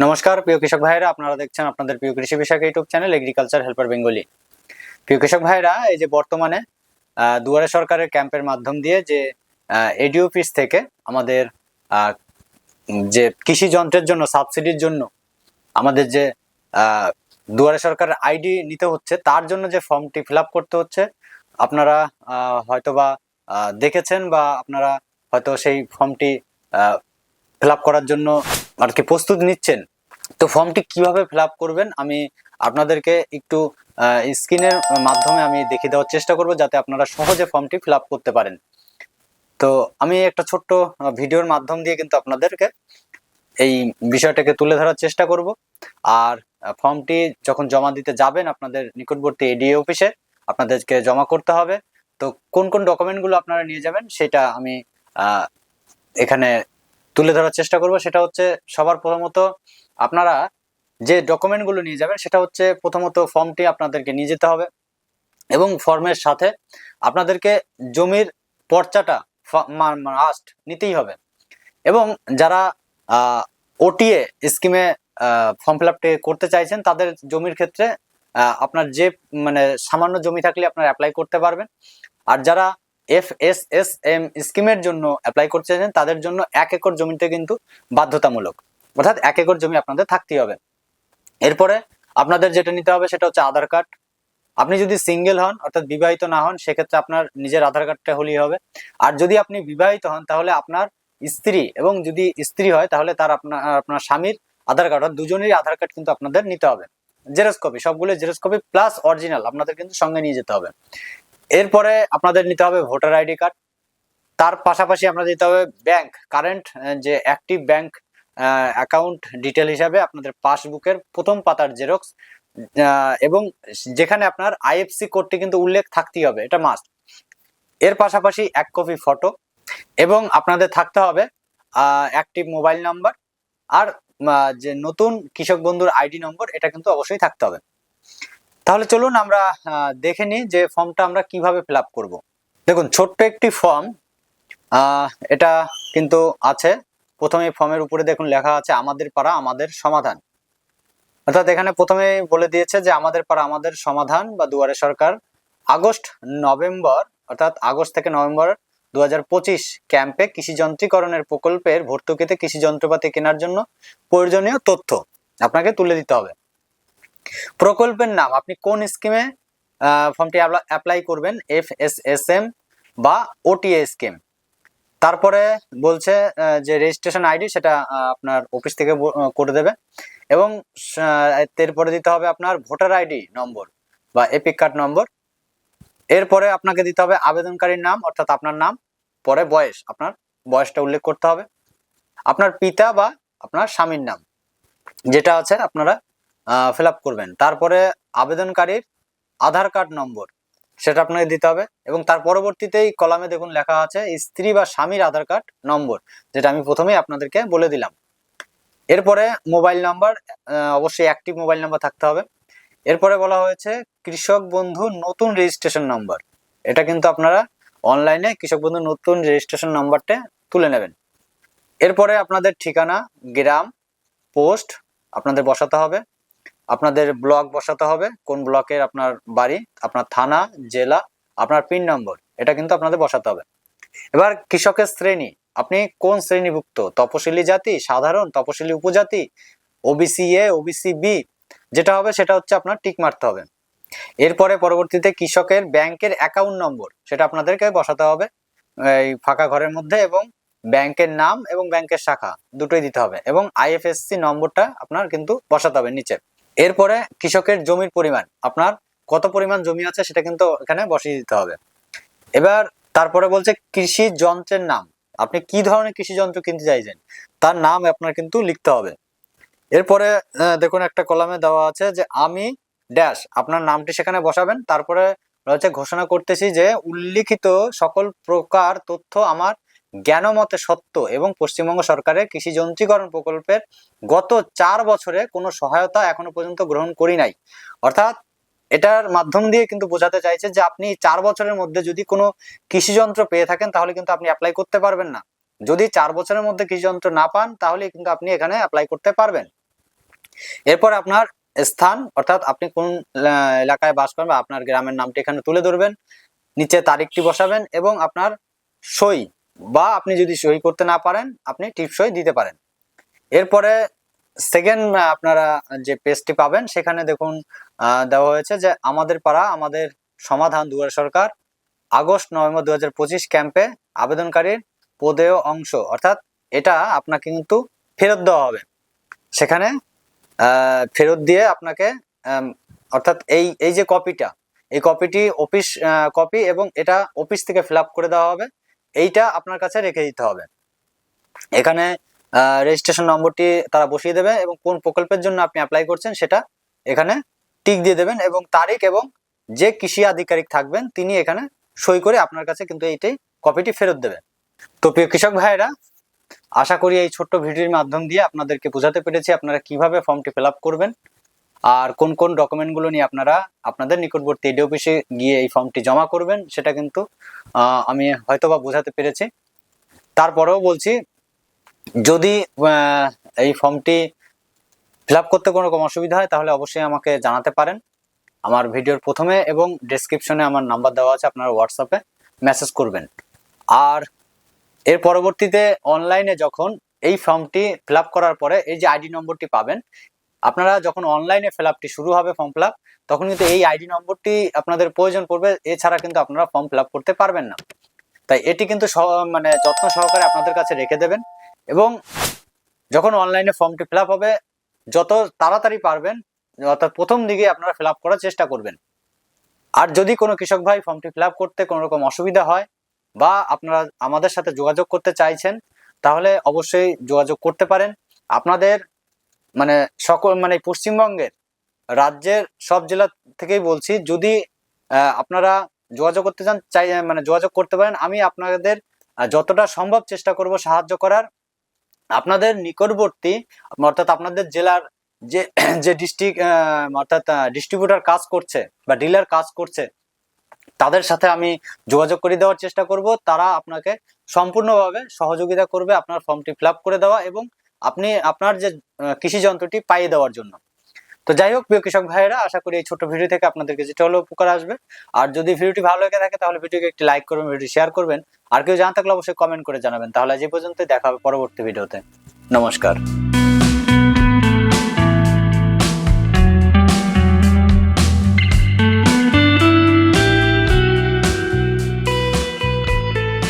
নমস্কার, প্রিয় কৃষক ভাইরা আপনারা দেখছেন আপনাদের প্রিয় কৃষি বিষয়ক YouTube channel agriculture helper Bengali প্রিয় কৃষক ভাইরা এই যে বর্তমানে দুয়ারে সরকারের ক্যাম্পের মাধ্যম দিয়ে যে এডি অফিস থেকে আমাদের যে কৃষি যন্ত্রের জন্য সাবসিডির জন্য আমাদের যে দুয়ারে সরকারের আইডি নিতে হচ্ছে, তার জন্য যে ফর্মটি ফিল করতে হচ্ছে, আপনারা হয়তোবা দেখেছেন বা আপনারা হয়তো সেই ফর্মটি ফিল আপ করার জন্য আর কি প্রস্তুত নিচ্ছেন। তো ফর্মটি কীভাবে ফিল আপ করবেন আমি আপনাদেরকে একটু স্ক্রিনের মাধ্যমে আমি দেখিয়ে দেওয়ার চেষ্টা করব যাতে আপনারা সহজে ফর্মটি ফিল আপ করতে পারেন। তো আমি একটা ছোট্ট ভিডিওর মাধ্যম দিয়ে কিন্তু আপনাদেরকে এই বিষয়টাকে তুলে ধরার চেষ্টা করব। আর ফর্মটি যখন জমা দিতে যাবেন আপনাদের নিকটবর্তী এডিএ অফিসে আপনাদেরকে জমা করতে হবে। তো কোন কোন ডকুমেন্টগুলো আপনারা নিয়ে যাবেন সেটা আমি এখানে তুলে ধরার চেষ্টা করব, সেটা হচ্ছে সবার প্রথমত আপনারা যে ডকুমেন্টগুলো নিয়ে যাবেন, সেটা হচ্ছে প্রথমত ফর্মটি আপনাদেরকে নিয়ে যেতে হবে এবং ফর্মের সাথে আপনাদেরকে জমির পর্চাটা মাস্ট নিতেই হবে এবং যারা ওটিএ স্কিমে ফর্ম ফিল আপটি করতে চাইছেন, তাদের জমির ক্ষেত্রে আপনার যে মানে সামান্য জমি থাকলে আপনারা অ্যাপ্লাই করতে পারবেন। আর যারা এফ এস এস এম স্কিমের জন্য অ্যাপ্লাই করতে চাইছেন তাদের জন্য এক একর জমিতে কিন্তু বাধ্যতামূলক। অর্থাৎ এক একর জমি আপনাদের থাকতেই হবে। এরপরে আপনাদের যেটা নিতে হবে সেটা হচ্ছে আধার কার্ড। আপনি যদি সিঙ্গেল হন, অর্থাৎ বিবাহিত না হন, সেক্ষেত্রে আপনার নিজের আধার কার্ডটা হলেই হবে। আর যদি আপনি বিবাহিত হন, তাহলে আপনার স্ত্রী এবং যদি স্ত্রী হয়, তাহলে তার আপনার আপনার স্বামীর আধার কার্ড। অর্থাৎ দুজনেরই আধার কার্ড কিন্তু আপনাদের নিতে হবে। জেরক্স কপি সবগুলো জেরক্স কপি প্লাস অরিজিনাল আপনাদের কিন্তু সঙ্গে নিয়ে যেতে হবে। এরপরে আপনাদের নিতে হবে ভোটার আইডি কার্ড। তার পাশাপাশি আপনাদের দিতে হবে ব্যাংক কারেন্ট যে অ্যাক্টিভ ব্যাংক অ্যাকাউন্ট ডিটেল হিসাবে আপনাদের পাসবুকের প্রথম পাতার জেরক্স এবং যেখানে আপনার আইএফসি কোডটি কিন্তু উল্লেখ থাকতেই হবে, এটা মাস্ট এর পাশাপাশি এক কপি ফটো এবং আপনাদের থাকতে হবে অ্যাক্টিভ মোবাইল নাম্বার আর যে নতুন কৃষক বন্ধুর আইডি নম্বর এটা কিন্তু অবশ্যই থাকতে হবে। তাহলে চলুন আমরা দেখে নিই যে ফর্মটা আমরা কীভাবে ফিল আপ করব। দেখুন, ছোট্ট একটি ফর্ম এটা কিন্তু আছে। প্রথমে ফর্মের উপরে দেখুন লেখা আছে, আমাদের পাড়া, আমাদের সমাধান। অর্থাৎ এখানে প্রথমে বলে দিয়েছে যে, আমাদের পাড়া, আমাদের সমাধান বা দুয়ারে সরকার। আগস্ট, নভেম্বর, অর্থাৎ আগস্ট থেকে নভেম্বর দু হাজার পঁচিশ ক্যাম্পে কৃষি যন্ত্রীকরণের প্রকল্পের ভর্তুকিতে কৃষি যন্ত্রপাতি কেনার জন্য প্রয়োজনীয় তথ্য আপনাকে তুলে দিতে হবে। প্রকল্পের নাম, আপনি কোন স্কিমে ফর্মটি অ্যাপ্লাই করবেন? এফ এস এস এম বা ওটিএ স্কিম তারপরে বলছে যে রেজিস্ট্রেশন আইডি সেটা আপনার অফিস থেকে করে দেবে। এবং এরপরে দিতে হবে আপনার ভোটার আইডি নম্বর বা এপিক কার্ড নম্বর। এরপরে আপনাকে দিতে হবে আবেদনকারীর নাম, অর্থাৎ আপনার নাম, পরে বয়স, আপনার বয়সটা উল্লেখ করতে হবে। আপনার পিতা বা আপনার স্বামীর নাম, যেটা আছে আপনারা ফিল আপ করবেন। তারপরে আবেদনকারীর আধার কার্ড নম্বর, সেটা আপনাকে দিতে হবে এবং তার পরবর্তীতেই কলামে দেখুন লেখা আছে, স্ত্রী বা স্বামীর আধার কার্ড নম্বর, যেটা আমি প্রথমেই আপনাদেরকে বলে দিলাম। এরপরে মোবাইল নাম্বার অবশ্যই অ্যাক্টিভ মোবাইল নাম্বার থাকতে হবে। এরপরে বলা হয়েছে, কৃষক বন্ধু নতুন রেজিস্ট্রেশন নাম্বার। এটা কিন্তু আপনারা অনলাইনে কৃষক বন্ধু নতুন রেজিস্ট্রেশন নাম্বারটা তুলে নেবেন। এরপরে আপনাদের ঠিকানা, গ্রাম, পোস্ট আপনাদের বসাতে হবে। আপনাদের ব্লক বসাতে হবে, কোন ব্লকের আপনার বাড়ি, আপনার থানা, জেলা, আপনার পিন নম্বর, এটা কিন্তু আপনাদের বসাতে হবে। এবার কৃষকের শ্রেণি, আপনি কোন শ্রেণীভুক্ত? তপশিলি জাতি, সাধারণ, তপশিলি উপজাতি ওবিসি এ ওবিসি বি যেটা হবে সেটা হচ্ছে আপনার টিক মারতে হবে। এরপরে পরবর্তীতে কৃষকের ব্যাংকের অ্যাকাউন্ট নম্বর, সেটা আপনাদেরকে বসাতে হবে, এই ফাঁকা ঘরের মধ্যে এবং ব্যাংকের নাম এবং ব্যাংকের শাখা, দুটোই দিতে হবে এবং আইএফএসসি নম্বরটা আপনার কিন্তু বসাতে হবে নিচে। এরপরে কৃষকের জমির পরিমাণ, আপনার কত পরিমাণ জমি আছে সেটা কিন্তু এখানে বসিয়ে দিতে হবে। এবার তারপরে বলছে কৃষি যন্ত্রের নাম, আপনি কি ধরনের কৃষি যন্ত্র কিনতে চাইছেন? তার নাম আপনার কিন্তু লিখতে হবে। এরপরে দেখুন একটা কলামে দেওয়া আছে যে আমি ড্যাশ, আপনার নামটি সেখানে বসাবেন, তারপরে রয়েছে ঘোষণা করতেছি যে উল্লিখিত সকল প্রকার তথ্য আমার জ্ঞানমতে সত্য এবং পশ্চিমবঙ্গ সরকারের কৃষি যন্ত্রীকরণ প্রকল্পের গত চার বছরে কোনো সহায়তা এখনও পর্যন্ত গ্রহণ করি নাই। অর্থাৎ এটার মাধ্যম দিয়ে কিন্তু বোঝাতে চাইছে যে আপনি চার বছরের মধ্যে যদি কোনো কৃষি যন্ত্র পেয়ে থাকেন তাহলে কিন্তু আপনি অ্যাপ্লাই করতে পারবেন না। যদি চার বছরের মধ্যে কৃষি যন্ত্র না পান তাহলে কিন্তু আপনি এখানে অ্যাপ্লাই করতে পারবেন। এরপর আপনার স্থান, অর্থাৎ আপনি কোন এলাকায় বাস করেন বা আপনার গ্রামের নামটি এখানে তুলে ধরবেন, নিচে তারিখটি বসাবেন এবং আপনার সই বা আপনি যদি সই করতে না পারেন, আপনি টিপ সই দিতে পারেন। এরপরে সেকেন্ড আপনারা যে পেজটি পাবেন, সেখানে দেখুন দেওয়া হয়েছে যে আমাদের পাড়া, আমাদের সমাধান দুয়ার সরকার আগস্ট, নভেম্বর দু হাজার পঁচিশ ক্যাম্পে আবেদনকারীর পদেয় অংশ, অর্থাৎ এটা আপনাকে কিন্তু ফেরত দেওয়া হবে। সেখানে ফেরত দিয়ে আপনাকে অর্থাৎ এই এই যে কপিটা এই কপিটি অফিস কপি এবং এটা অফিস থেকে ফিল করে দেওয়া হবে। এইটা আপনার কাছে রেখে দিতে হবে। এখানে রেজিস্ট্রেশন নম্বরটি তারা বসিয়ে দেবে এবং কোন প্রকল্পের জন্য আপনি অ্যাপ্লাই করছেন সেটা এখানে টিক দিয়ে দেবেন এবং তারিখ এবং যে কৃষি আধিকারিক থাকবেন তিনি এখানে সই করে আপনার কাছে কিন্তু এইটাই কপিটি ফেরত দেবে তো প্রিয় কৃষক ভাইয়েরা, আশা করি এই ছোট্ট ভিডিওর মাধ্যম দিয়ে আপনাদেরকে বোঝাতে পেরেছি আপনারা কীভাবে ফর্মটি ফিল করবেন। আর কোন কোন ডকুমেন্টগুলো নিয়ে আপনারা আপনাদের নিকটবর্তী এডি অফিসে গিয়ে এই ফর্মটি জমা করবেন, সেটা কিন্তু আমি হয়তোবা বোঝাতে পেরেছি। তারপরেও বলছি, যদি এই ফর্মটি ফিল করতে কোনো রকম অসুবিধা হয়, তাহলে অবশ্যই আমাকে জানাতে পারেন। আমার ভিডিওর প্রথমে এবং ডেসক্রিপশনে আমার নাম্বার দেওয়া আছে, আপনারা হোয়াটসঅ্যাপে মেসেজ করবেন। আর এর পরবর্তীতে অনলাইনে যখন এই ফর্মটি ফিল করার পরে, এই যে আইডি নম্বরটি পাবেন আপনারা যখন অনলাইনে ফিল আপটি শুরু হবে ফর্ম ফিল আপ তখন কিন্তু এই আইডি নম্বরটি আপনাদের প্রয়োজন পড়বে। এছাড়া কিন্তু আপনারা ফর্ম ফিল আপ করতে পারবেন না। তাই এটি কিন্তু মানে যত্ন সহকারে আপনাদের কাছে রেখে দেবেন এবং যখন অনলাইনে ফর্মটি ফিল হবে, যত তাড়াতাড়ি পারবেন, অর্থাৎ প্রথম দিকে আপনারা ফিল করার চেষ্টা করবেন। আর যদি কোনো কৃষক ভাই ফর্মটি ফিল করতে কোনো রকম অসুবিধা হয় বা আপনারা আমাদের সাথে যোগাযোগ করতে চাইছেন, তাহলে অবশ্যই যোগাযোগ করতে পারেন। আপনাদের মানে সকল মানে পশ্চিমবঙ্গের রাজ্যের সব জেলা থেকেই বলছি, যদি আপনারা যোগাযোগ করতে চান, চাই মানে যোগাযোগ করতে পারেন, আমি আপনাদের যতটা সম্ভব চেষ্টা করব সাহায্য করার। আপনাদের নিকটবর্তী, অর্থাৎ আপনাদের জেলার যে যে ডিস্ট্রিক্ট অর্থাৎ ডিস্ট্রিবিউটার কাজ করছে বা ডিলার কাজ করছে, তাদের সাথে আমি যোগাযোগ করে দেওয়ার চেষ্টা করব। তারা আপনাকে সম্পূর্ণভাবে সহযোগিতা করবে, আপনার ফর্মটি ফিল করে দেওয়া এবং আপনি আপনার যে কৃষি যন্ত্রটি পাইয়ে দেওয়ার জন্য। তো যাই হোক, প্রিয় কৃষক ভাইয়েরা, আশা করি এই ছোট ভিডিও থেকে আপনাদেরকে যেটা হলো উপকার আসবে। আর যদি ভিডিওটি ভালো লেগে থাকে, তাহলে ভিডিওকে একটি লাইক করবেন ভিডিও শেয়ার করবেন। আর কেউ জানা থাকলে অবশ্যই কমেন্ট করে জানাবেন। তাহলে আজ এই পর্যন্ত দেখা হবে পরবর্তী ভিডিওতে। নমস্কার।